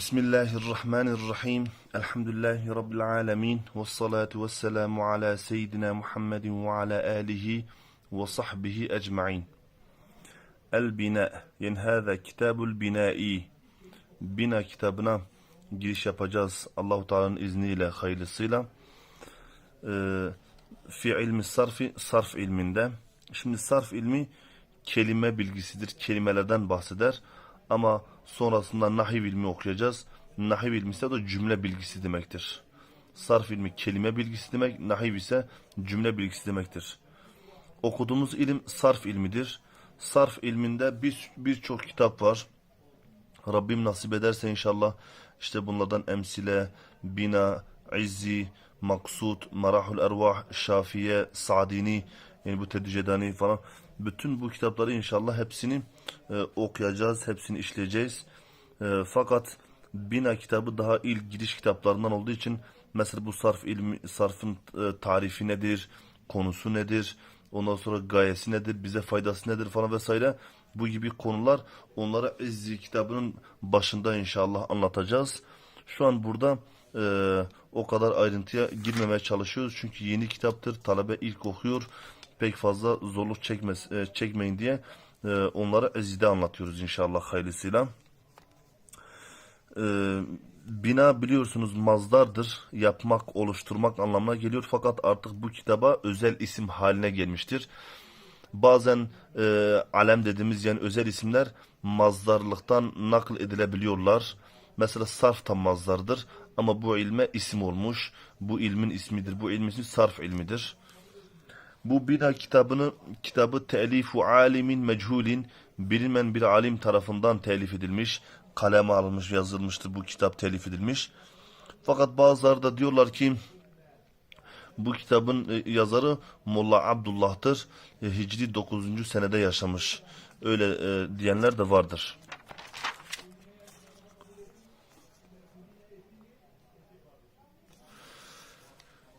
Bismillahirrahmanirrahim. Elhamdülillahi Rabbil alemin. Ve salatu ve selamu ala seyyidina Muhammedin ve ala alihi ve sahbihi ecma'in. El bina. Yani hâzâ kitabul binâi. Bina kitabına giriş yapacağız. Allahu Teala'nın izniyle, hayırlısıyla. Ee, fi ilmi sarfi, sarf ilminde. Şimdi sarf ilmi kelime bilgisidir. Kelimelerden bahseder. Ama sonrasında nahiv ilmi okuyacağız. Nahiv ilmi ise de cümle bilgisi demektir. Sarf ilmi kelime bilgisi demek, nahiv ise cümle bilgisi demektir. Okuduğumuz ilim sarf ilmidir. Sarf ilminde bir birçok kitap var. Rabbim nasip ederse inşallah işte bunlardan emsile, bina, izzi, maksud, marahul ervah, şafiye, sadini, yani bu tedricedani falan. Bütün bu kitapları inşallah hepsini e, okuyacağız, hepsini işleyeceğiz. E, fakat bina kitabı daha ilk giriş kitaplarından olduğu için mesela bu sarf ilmi, sarfın e, tarifi nedir, konusu nedir, ondan sonra gayesi nedir, bize faydası nedir falan vesaire. Bu gibi konular onları İzzi kitabının başında inşallah anlatacağız. Şu an burada e, o kadar ayrıntıya girmemeye çalışıyoruz. Çünkü yeni kitaptır. Talebe ilk okuyor. Pek fazla zorluk çekmez, e, çekmeyin diye e, onlara ezide anlatıyoruz inşallah hayırlısıyla. E, bina biliyorsunuz mazdardır. Yapmak, oluşturmak anlamına geliyor. Fakat artık bu kitaba özel isim haline gelmiştir. Bazen e, alem dediğimiz yani özel isimler mazdarlıktan nakl edilebiliyorlar. Mesela sarf tam mazdardır ama bu ilme isim olmuş. Bu ilmin ismidir. Bu ilmin ismi sarf ilmidir. Bu bina kitabını kitabı telifu alimin mechulin bilinmeyen bir alim tarafından telif edilmiş. Kaleme alınmış, yazılmıştır bu kitap telif edilmiş. Fakat bazıları da diyorlar ki bu kitabın e, yazarı Molla Abdullah'tır. E, Hicri 9. senede yaşamış. Öyle e, diyenler de vardır.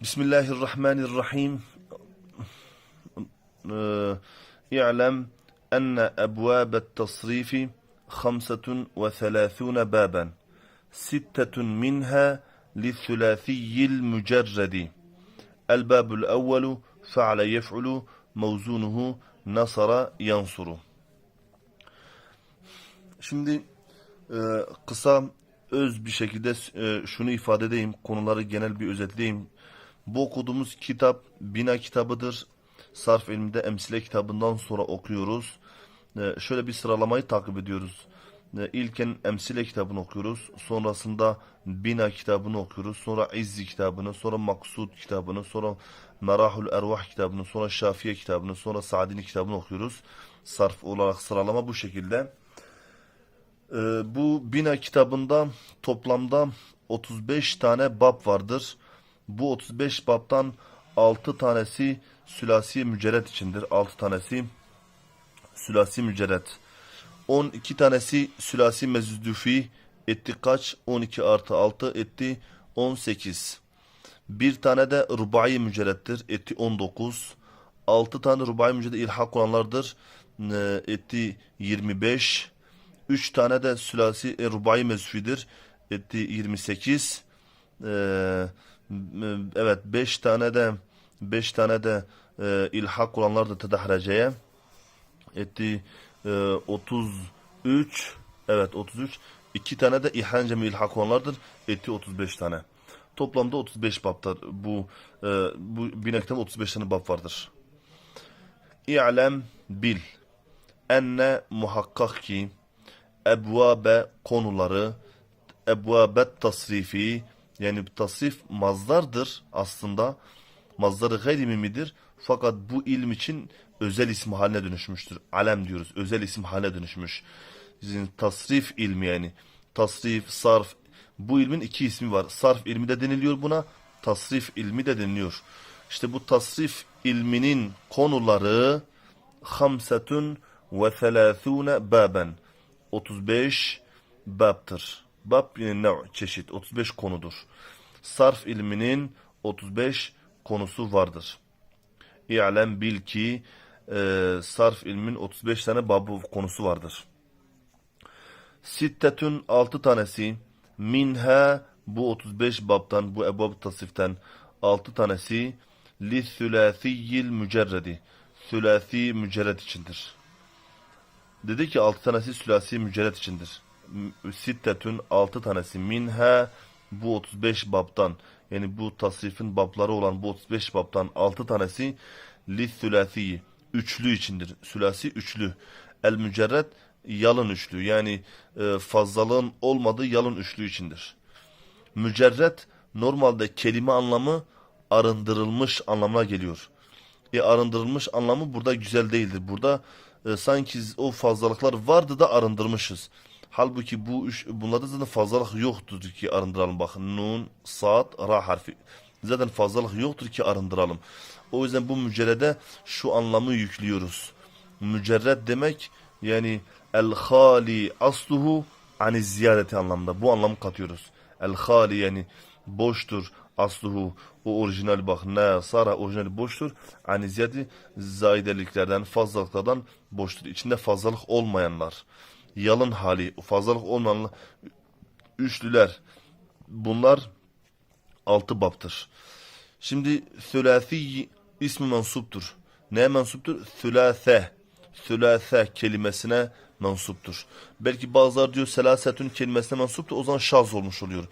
Bismillahirrahmanirrahim. E, i'lem enne ebvâbet tasrifi khamsetun ve selâthûne bâben. Sittetun minha lithülâfiyyil mücerredi. Elbâbul evvelu fe'ale yef'ulu mevzunuhu nasara. Şimdi e, kısa öz bir şekilde e, şunu ifade edeyim. Konuları genel bir özetleyeyim. Bu okuduğumuz kitap bina kitabıdır. Sarf ilminde emsile kitabından sonra okuyoruz. E, şöyle bir sıralamayı takip ediyoruz. E, ilken emsile kitabını okuyoruz. Sonrasında bina kitabını okuyoruz. Sonra izzi kitabını, sonra maksud kitabını, sonra merahul ervah kitabını, sonra şafiye kitabını, sonra saadini kitabını okuyoruz. Sarf olarak sıralama bu şekilde. E, bu bina kitabında toplamda 35 tane bab vardır. Bu 35 babtan 6 tanesi sülasi mücerret içindir. 6 tanesi sülasi mücerret. 12 tanesi sülasi mezdüfi etti kaç? 12 artı 6 etti 18. Bir tane de rubai mücerrettir. Etti 19. 6 tane rubai mücerret ilhak olanlardır. Etti 25. 3 tane de sülasi e, rubai mezfidir. Etti 28. Eee evet 5 tane de 5 tane de e, ilhak olanlar da tedahreceye. Etti e, 33 evet 33 2 tane de ihancemi ilhak olanlardır. Etti 35 tane. Toplamda 35 babdır bu e, bu binekten 35 tane bab vardır. İ'lem bil. Enne muhakkak ki ebvabe konuları ebvabet tasrifi yani tasrif mazdardır aslında. Mazdarı gayri? Fakat bu ilm için özel isim haline dönüşmüştür. Alem diyoruz. Özel isim haline dönüşmüş. Sizin tasrif ilmi yani. Tasrif, sarf. Bu ilmin iki ismi var. Sarf ilmi de deniliyor buna. Tasrif ilmi de deniliyor. İşte bu tasrif ilminin konuları hamsetun ve selâthûne baben. 35 babtır. Bab yani ne çeşit 35 konudur. Sarf ilminin 35 konusu vardır. İ'lem bil ki e, sarf ilmin 35 tane babı konusu vardır. Sittetün 6 tanesi minha bu 35 babtan bu ebab tasiften 6 tanesi li sülâsiyyil mücerredi sülâsi mücerred içindir. Dedi ki 6 tanesi sülâsi mücerred içindir. Sittetün 6 tanesi minha bu 35 babtan yani bu tasrifin babları olan bu 35 babtan 6 tanesi li sülâsi üçlü içindir. Sülâsi üçlü. El mücerred yalın üçlü yani e, fazlalığın olmadığı yalın üçlü içindir. Mücerret normalde kelime anlamı arındırılmış anlamına geliyor. E arındırılmış anlamı burada güzel değildir. Burada e, sanki o fazlalıklar vardı da arındırmışız. Halbuki bu üç, bunlarda zaten fazlalık yoktur ki arındıralım. Bakın nun, saat, ra harfi. Zaten fazlalık yoktur ki arındıralım. O yüzden bu mücerrede şu anlamı yüklüyoruz. Mücerred demek yani el hali asluhu ani ziyareti anlamda. Bu anlamı katıyoruz. El hali yani boştur asluhu o orijinal bak ne sara orijinali boştur. Ani ziyareti zaideliklerden fazlalıklardan boştur. İçinde fazlalık olmayanlar. Yalın hali fazlalık olmayanlar üçlüler bunlar altı baptır. Şimdi sülasi ismi mensuptur. Neye mensuptur? Sülase. Sülase kelimesine mensuptur. Belki bazılar diyor selasetün kelimesine mensuptur. O zaman şaz olmuş oluyor.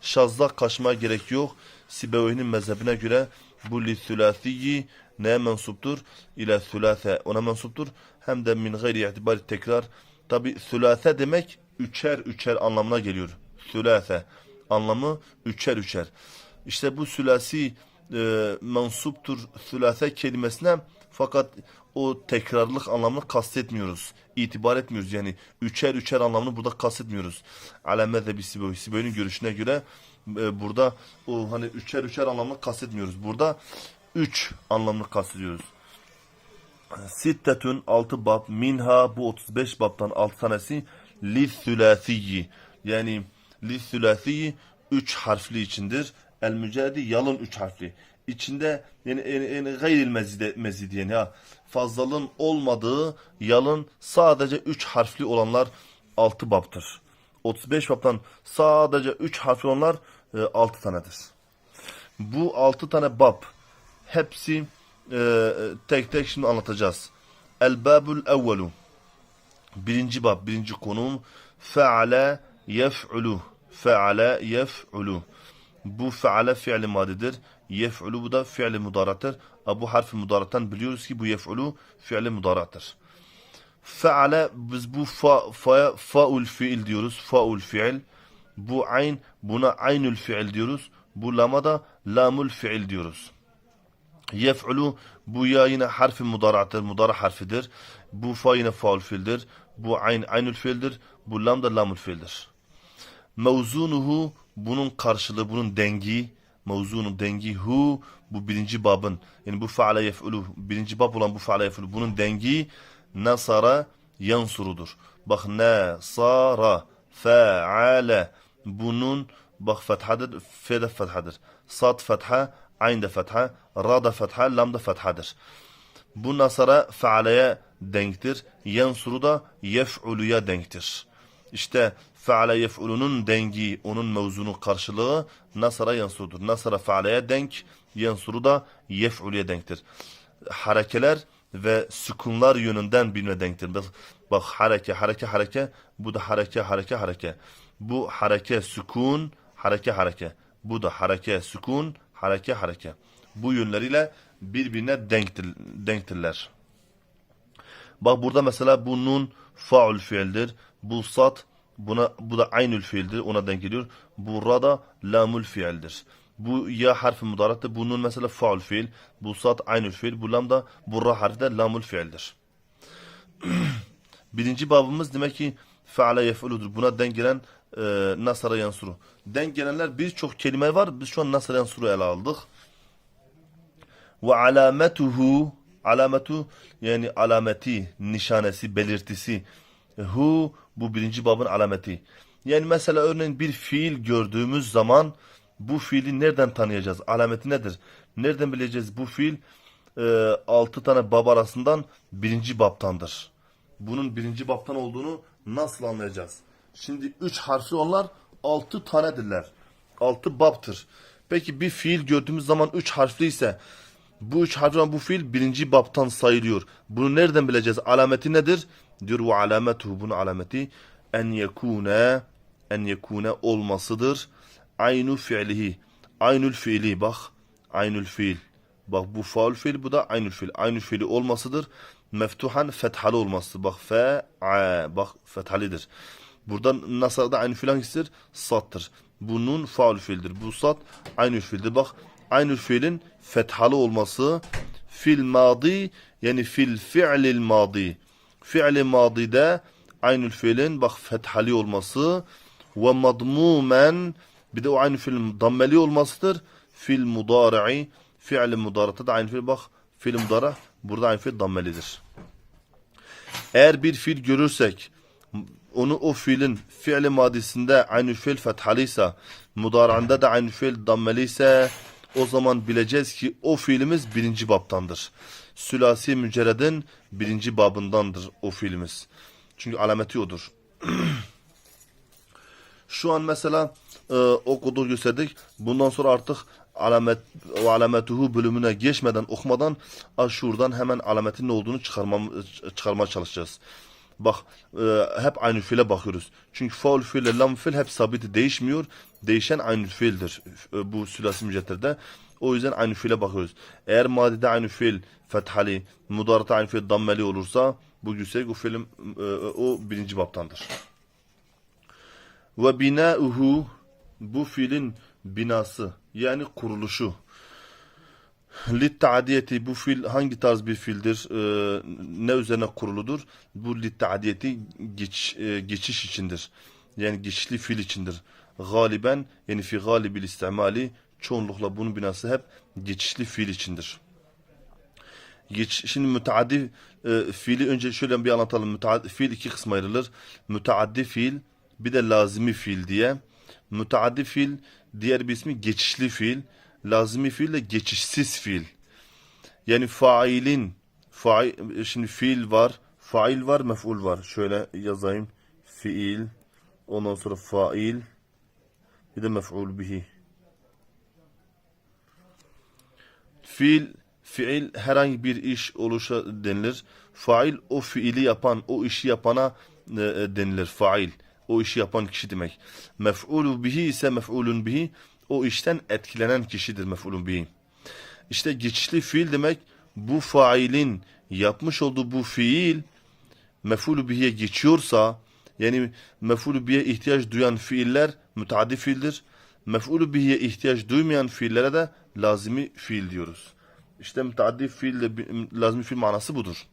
Şazda kaçmaya gerek yok. Sibevi'nin mezhebine göre bu li sülasiyi neye mensuptur? İle sülase ona mensuptur. Hem de min gayri itibari tekrar. Tabi sülase demek üçer üçer anlamına geliyor. Sülase anlamı üçer üçer. İşte bu sülasi e, mensuptur sülase kelimesine fakat o tekrarlık anlamını kastetmiyoruz. İtibar etmiyoruz yani üçer üçer anlamını burada kastetmiyoruz. Ala mezhebi Sibevi. Sibevi'nin görüşüne göre e, burada o hani üçer üçer anlamını kastetmiyoruz. Burada üç anlamını kastediyoruz. Sittetün altı bab minha bu 35 babtan altı tanesi li sülasiyi yani li sülasiyi üç harfli içindir. El mücaddi yalın üç harfli. İçinde yani, yani, yani gayril mezide, mezidi yani ha, fazlalığın olmadığı yalın sadece üç harfli olanlar altı babtır. 35 babtan sadece üç harfli olanlar e, altı tanedir. Bu altı tane bab hepsi e, tek tek şimdi anlatacağız. El babul evvelu birinci bab birinci konum feale yef'ulu feale yef'ulu bu feale fiili madidir. Yef'ulu bu da fiili mudarattır. Bu harfi mudarattan biliyoruz ki bu yef'ulu fiili mudarattır. Feale biz bu fa, fa, faul fiil diyoruz. Faul fiil. Bu ayn buna aynül fiil diyoruz. Bu lama da lamul fiil diyoruz. Yef'ulu bu ya yine harfi mudarattır. Mudara harfidir. Bu fa yine faul fiildir. Bu ayn aynül fiildir. Bu lam da lamul fiildir. Mevzunuhu bunun karşılığı, bunun dengi, mevzunun dengi hu bu birinci babın yani bu faale yef'ulu birinci bab olan bu faale yef'ulu bunun dengi nasara yansurudur. Bak nasara faale bunun bak fethadır, fe de fethadır. Sad fetha, ayn fetha, ra da fetha, lam da fethadır. Bu nasara faaleye denktir. Yansuru da yef'uluya denktir. İşte feale yef'ulunun dengi, onun mevzunu karşılığı nasara yansurudur. Nasara fealeye denk, yansuru da yef'uluya denktir. Harekeler ve sükunlar yönünden birbirine denktir. Bak, bak hareke, hareke, hareke, bu da hareke, hareke, hareke. Bu hareke, sükun, hareke, hareke. Bu da hareke, sükun, hareke, hareke. Bu yönleriyle birbirine denktir, denktirler. Bak burada mesela bu nun faul fiildir. Bu sat buna bu da aynül fiildir. Ona denk geliyor. Bu ra da lamul fiildir. Bu ya harfi mudarattır. Bu nun mesela faul fiil. Bu sat aynül fiil. Bu lam da bu ra harfi de lamul fiildir. Birinci babımız demek ki feale yef'uludur. Buna denk gelen e, nasara yansuru. Denk gelenler birçok kelime var. Biz şu an nasara yansuru ele aldık. Ve alametuhu alametu yani alameti, nişanesi, belirtisi. Hu bu birinci babın alameti. Yani mesela örneğin bir fiil gördüğümüz zaman bu fiili nereden tanıyacağız? Alameti nedir? Nereden bileceğiz bu fiil e, altı tane bab arasından birinci babtandır. Bunun birinci babtan olduğunu nasıl anlayacağız? Şimdi üç harfli onlar altı tanedirler. Altı babtır. Peki bir fiil gördüğümüz zaman üç harfli ise bu üç harfli olan bu fiil birinci babtan sayılıyor. Bunu nereden bileceğiz? Alameti nedir? Diyor ve alametuhu bunun alameti en yekune en yekune olmasıdır. Aynu fiilihi. Aynül fiili bak. Aynül fiil. Bak bu faul fiil bu da aynül fiil. Aynül fiili olmasıdır. Meftuhan fethalı olması. Bak fe a bak fethalidir. Burada nasarda aynı fiil hangisidir? Sattır. Bu nun faul fiildir. Bu sat aynı fiildir. Bak aynı fiilin fethalı olması fil madi yani fil fi'lil madi. Fi'li madide aynı fiilin bak fethali olması ve madmumen bir de o aynı fiilin dammeli olmasıdır. Fil mudari'i fi'li mudarata da aynı fiil bak fiil mudara burada aynı fiil dammelidir. Eğer bir fiil görürsek onu o fiilin fiili madisinde aynı fiil fethalıysa, mudaranda da aynı fiil dammeliyse o zaman bileceğiz ki o fiilimiz birinci babtandır. Sülasi mücerredin birinci babındandır o fiilimiz. Çünkü alameti odur. Şu an mesela e, o kodu gösterdik. Bundan sonra artık alamet o alametuhu bölümüne geçmeden okumadan şuradan hemen alametin ne olduğunu çıkarmam, çıkarmaya çalışacağız. Bak e, hep aynı fiile bakıyoruz. Çünkü faul fiil lam fiil hep sabiti değişmiyor. Değişen aynı fiildir e, bu sülasi mücedderde. O yüzden aynı fiile bakıyoruz. Eğer madide aynı fiil fethali, mudarata aynı fiil dammeli olursa bu yüksek o fiilim e, o birinci baptandır. Ve binauhu bu fiilin binası yani kuruluşu. Litta'diyeti bu fiil hangi tarz bir fiildir? Ee, ne üzerine kuruludur? Bu litta'diyeti geç, e, geçiş içindir. Yani geçişli fiil içindir. Galiben yani fi galibil istimali çoğunlukla bunun binası hep geçişli fiil içindir. Geç, şimdi müteaddi e, fiili önce şöyle bir anlatalım. Müteaddi, fiil iki kısma ayrılır. Müteaddi fiil bir de lazimi fiil diye. Müteaddi fiil diğer bir ismi geçişli fiil. Lazimi fiil de geçişsiz fiil. Yani failin fail, şimdi fiil var, fail var, mef'ul var. Şöyle yazayım. Fiil, ondan sonra fail, bir de mef'ul bihi. Fiil, fiil herhangi bir iş oluşa denilir. Fail o fiili yapan, o işi yapana e, denilir. Fail. O işi yapan kişi demek. Mef'ulu bihi ise mef'ulun bihi o işten etkilenen kişidir mef'ulun bihi. İşte geçişli fiil demek bu failin yapmış olduğu bu fiil mef'ulü bihiye geçiyorsa yani mef'ulü bihiye ihtiyaç duyan fiiller müteaddi fiildir. Mef'ulü bihiye ihtiyaç duymayan fiillere de lazimi fiil diyoruz. İşte müteaddi fiil de lazimi fiil manası budur.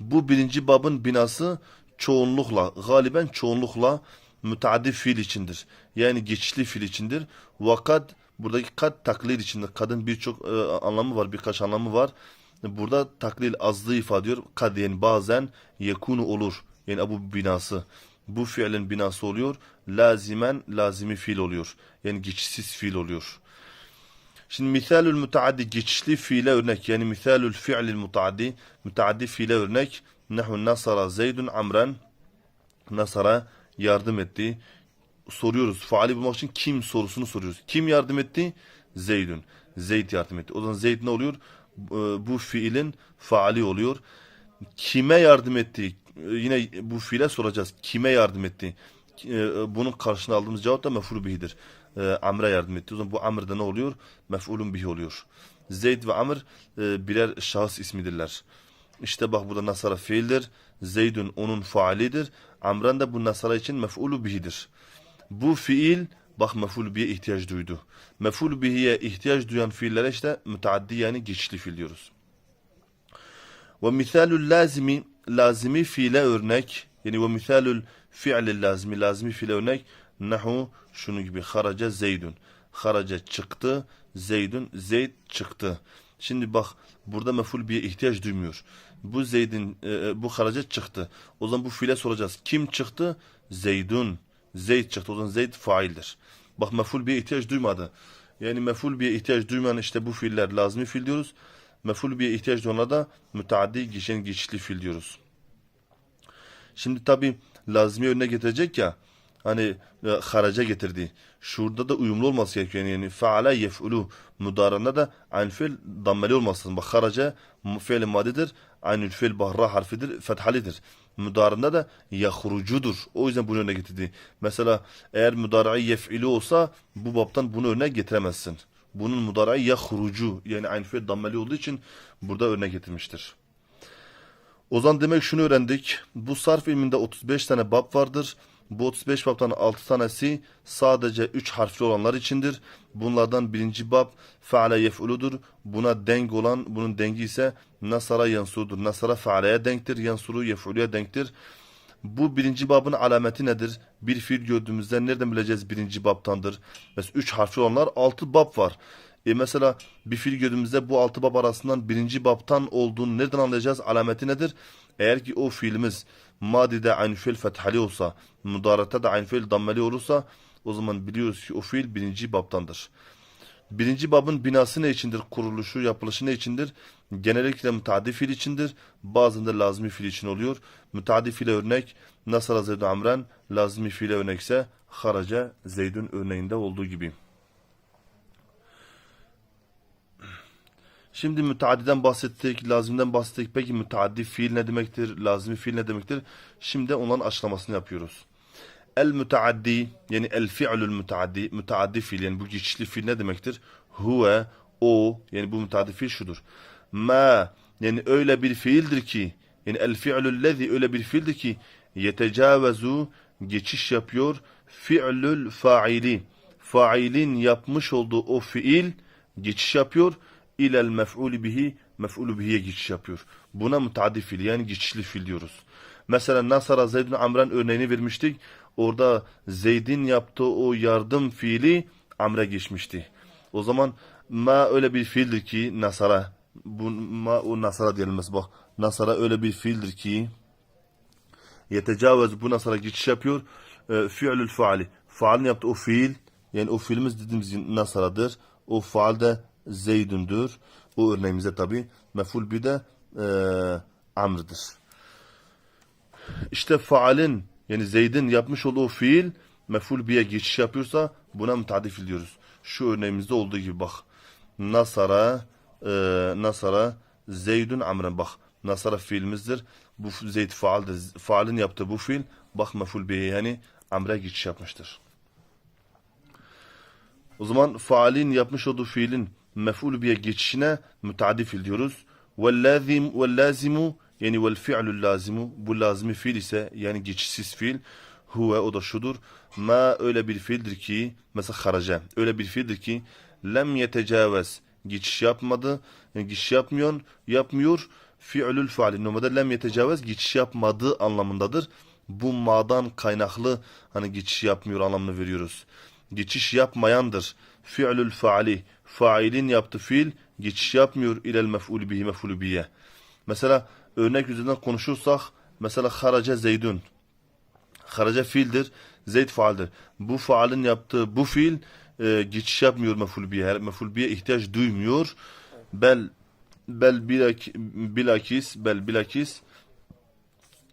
Bu birinci babın binası çoğunlukla, galiben çoğunlukla müteaddi fiil içindir. Yani geçişli fiil içindir. Vakat buradaki kat taklid içindir. Kadın birçok e, anlamı var, birkaç anlamı var. Burada taklil azlığı ifade ediyor. Kad yani bazen yekunu olur. Yani bu binası. Bu fiilin binası oluyor. Lazimen lazimi fiil oluyor. Yani geçişsiz fiil oluyor. Şimdi misalül müteaddi geçişli fiile örnek. Yani misalül fi'lil müteaddi müteaddi fiile örnek. Nehu nasara zeydun amran nasara yardım etti. Soruyoruz. Faali bulmak için kim sorusunu soruyoruz. Kim yardım etti? Zeydun. Zeyd yardım etti. O zaman Zeyd ne oluyor? Bu fiilin faali oluyor. Kime yardım etti? Yine bu fiile soracağız. Kime yardım etti? Bunun karşına aldığımız cevap da mef'ul bihidir. Amr'a yardım etti. O zaman bu Amr'da ne oluyor? Mef'ulun bihi oluyor. Zeyd ve Amr birer şahıs ismidirler. İşte bak burada nasara fiildir. Zeydun onun faalidir. Amran da bu nasara için mef'ulu bihidir. Bu fiil bak mef'ul biye ihtiyaç duydu. Mef'ul bihiye ihtiyaç duyan fiillere işte müteaddi yani geçişli fiil diyoruz. Ve misalul lazimi lazimi fiile örnek yani ve misalul fi'lil lazimi lazimi fiile örnek nahu şunu gibi haraca zeydun. Haraca çıktı. Zeydun zeyd çıktı. Şimdi bak burada mef'ul biye ihtiyaç duymuyor. Bu Zeyd'in e, bu haraca çıktı. O zaman bu fiile soracağız. Kim çıktı? Zeydun. Zeyd çıktı. O zaman Zeyd faildir. Bak mef'ul biye ihtiyaç duymadı. Yani mef'ul biye ihtiyaç duymayan işte bu fiiller lazmi fiil diyoruz. Mef'ul biye ihtiyaç duyanlara da müteaddi geçen geçişli fiil diyoruz. Şimdi tabi lazmi önüne getirecek ya. Hani e, haraca getirdi. Şurada da uyumlu olması gerekiyor. Yani faale yef'ulu mudarında da aynı fiil dammeli olması lazım. Bak haraca fiil madidir. Aynı fiil bahra harfidir. Fethalidir. Mudarında da yahrucudur. O yüzden bunu örnek getirdi. Mesela eğer mudara'yı yef'ilu olsa bu babtan bunu örnek getiremezsin. Bunun mudara'yı yahrucu yani aynı fiil dammeli olduğu için burada örnek getirmiştir. O zaman demek şunu öğrendik. Bu sarf ilminde 35 tane bab vardır. Bu 35 babtan 6 tanesi sadece 3 harfli olanlar içindir. Bunlardan birinci bab faale yef'uludur. Buna denk olan, bunun dengi ise nasara yansurudur. Nasara faaleye denktir, yansuru yef'uluya denktir. Bu birinci babın alameti nedir? Bir fiil gördüğümüzde nereden bileceğiz birinci babtandır? Mesela 3 harfli olanlar 6 bab var. E mesela bir fiil gördüğümüzde bu altı bab arasından birinci babtan olduğunu nereden anlayacağız? Alameti nedir? Eğer ki o fiilimiz madide aynı fiil fethali olsa, mudarata da aynı fiil dammeli olursa o zaman biliyoruz ki o fiil birinci babtandır. Birinci babın binası ne içindir? Kuruluşu, yapılışı ne içindir? Genellikle müteaddi fiil içindir. Bazen de lazimi fiil için oluyor. Müteaddi fiile örnek Nasara Zeydun Amren, lazimi fiile örnekse Haraca Zeydun örneğinde olduğu gibi. Şimdi müteaddiden bahsettik, lazimden bahsettik. Peki müteaddi fiil ne demektir? Lazimi fiil ne demektir? Şimdi onların açıklamasını yapıyoruz. El müteaddi yani el fi'lül müteaddi, müteaddi fiil yani bu geçişli fiil ne demektir? Huve, o yani bu müteaddi fiil şudur. Ma yani öyle bir fiildir ki yani el fi'lül lezi öyle bir fiildir ki yetecavezu geçiş yapıyor fi'lül faili. Failin yapmış olduğu o fiil geçiş yapıyor ilel mef'ulü bihi mef'ulü bihiye geçiş yapıyor. Buna müteaddi fiil yani geçişli fiil diyoruz. Mesela Nasara Zeyd'in Amr'ın örneğini vermiştik. Orada Zeyd'in yaptığı o yardım fiili Amr'e geçmişti. O zaman ma öyle bir fiildir ki Nasara bu ma o Nasara diyelim bak. Nasara öyle bir fiildir ki yetecavez bu Nasara geçiş yapıyor. E, fi'lül faali. Faalin yaptığı o fiil yani o fiilimiz dediğimiz Nasara'dır. O faal de Zeydun'dur. O örneğimizde tabi meful bir de e, Amr'dır. İşte faalin yani Zeyd'in yapmış olduğu fiil meful biye geçiş yapıyorsa buna müteaddi fiil diyoruz. Şu örneğimizde olduğu gibi bak. Nasara e, Nasara Zeydun Amr'ın bak. Nasara fiilimizdir. Bu Zeyd faaldir. Faalin yaptığı bu fiil bak meful biye yani Amr'e geçiş yapmıştır. O zaman faalin yapmış olduğu fiilin mef'ul biye geçişine müteaddi fiil diyoruz. Vellazim vellazimu yani vel fi'lul lazimu bu lazimi fiil ise yani geçişsiz fiil huve o da şudur. Ma öyle bir fiildir ki mesela haraca öyle bir fiildir ki lem yetecavez geçiş yapmadı yani geçiş yapmıyor yapmıyor fi'lül faali normalde lem yetecavez geçiş yapmadı anlamındadır. Bu ma'dan kaynaklı hani geçiş yapmıyor anlamını veriyoruz geçiş yapmayandır. Fi'lül faali. Failin yaptığı fiil geçiş yapmıyor ilel mef'ul bihi mef'ul biye. Mesela örnek üzerinden konuşursak mesela haraca zeydun. Haraca fiildir. Zeyd faaldir. Bu faalin yaptığı bu fiil e, geçiş yapmıyor mef'ul biye. Mef'ul biye ihtiyaç duymuyor. Bel bel bilak, bilakis bel bilakis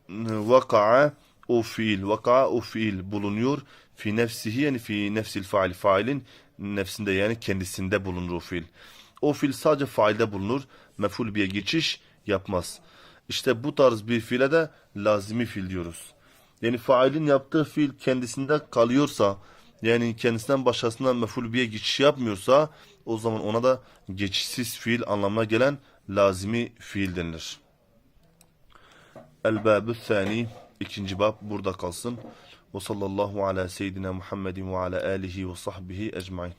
vaka'a o fiil vaka'a o fiil bulunuyor fi nefsihi yani fi nefsil fail failin nefsinde yani kendisinde bulunur o fiil. O fiil sadece failde bulunur. Mef'ul bir geçiş yapmaz. İşte bu tarz bir fiile de lazimi fiil diyoruz. Yani failin yaptığı fiil kendisinde kalıyorsa yani kendisinden başkasından mef'ul bir geçiş yapmıyorsa o zaman ona da geçişsiz fiil anlamına gelen lazimi fiil denilir. El-Bâbü ikinci bab burada kalsın. Ve sallallahu ala seyyidina Muhammedin ve ala alihi ve sahbihi ecmain.